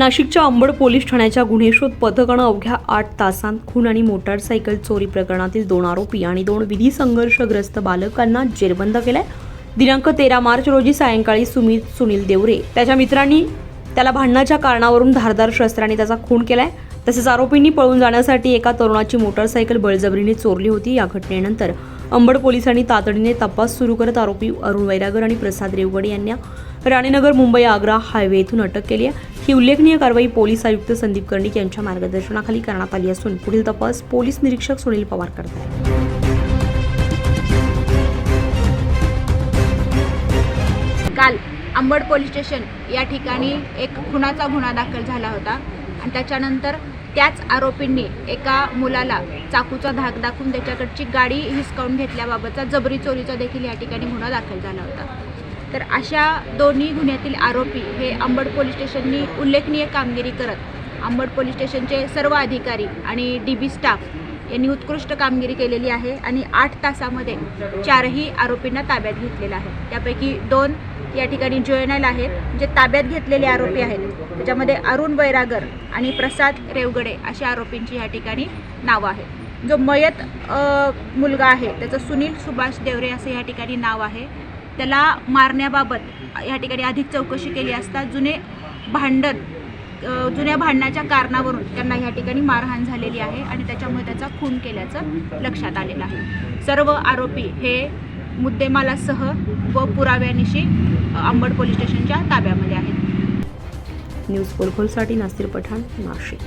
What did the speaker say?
नाशिकच्या अंबड पोलीस ठाण्याच्या गुन्हे शोध पथकानं अवघ्या आठ तासांत खून आणि मोटारसायकल चोरी प्रकरणातील दोन आरोपी आणि दोन विधी संघर्षग्रस्त बालकांना जेरबंद केलाय. दिनांक तेरा मार्च रोजी सायंकाळी सुमित सुनील देवरे त्याच्या मित्रांनी त्याला भांडणाच्या कारणावरून धारदार शस्त्राने त्याचा खून केलाय. तसेच आरोपींनी पळून जाण्यासाठी एका तरुणाची मोटारसायकल बळजबरीने चोरली होती. या घटनेनंतर अंबड पोलिसांनी तातडीने तपास सुरू करत आरोपी अरुण वैरागर आणि प्रसाद रेवगडे यांना राणेनगर मुंबई आग्रा हायवे येथून अटक केली आहे. ही उल्लेखनीय कारवाई पोलीस आयुक्त संदीप कर्णिक यांच्या मार्गदर्शनाखाली करण्यात आली असून पुढील तपास पोलीस निरीक्षक सुनील पवार करत आहेत काल अंबड पोलीस स्टेशन या ठिकाणी एक खुनाचा गुन्हा दाखल झाला होता आणि त्याच्यानंतर त्याच आरोपींनी एका मुलाला चाकूचा धाक दाखवून त्याच्याकडची गाडी हिसकावून घेतल्याबाबतचा जबरी चोरीचा देखील या ठिकाणी गुन्हा दाखल झाला होता. तर अशा दोन्ही गुन्ह्यातील आरोपी हे अंबड पोलीस स्टेशननी उल्लेखनीय कामगिरी करत अंबड पोलीस स्टेशनचे सर्व अधिकारी आणि डी बी स्टाफ यांनी उत्कृष्ट कामगिरी केलेली आहे आणि आठ तासामध्ये चारही आरोपींना ताब्यात घेतलेला आहे. त्यापैकी दोन या ठिकाणी जोयनल आहेत जे ताब्यात घेतलेले आरोपी आहेत. त्याच्यामध्ये अरुण बैरागर आणि प्रसाद रेवगडे अशा आरोपींची या ठिकाणी नावं आहेत. जो मयत मुलगा आहे त्याचं सुनील सुभाष देवरे असं या ठिकाणी नाव आहे. त्याला मारण्याबाबत या ठिकाणी अधिक चौकशी केली असता जुने भांडण जुन्या भांडणाच्या कारणावरून त्यांना या ठिकाणी मारहाण झालेली आहे आणि त्याच्यामुळे त्याचा खून केल्याचं लक्षात आलेलं आहे. सर्व आरोपी हे मुद्देमालासह व पुराव्यानिशी अ, अंबड पोलीस स्टेशनच्या ताब्यामध्ये आहेत. न्यूज पोलखोलसाठी नासिर पठाण नाशिक.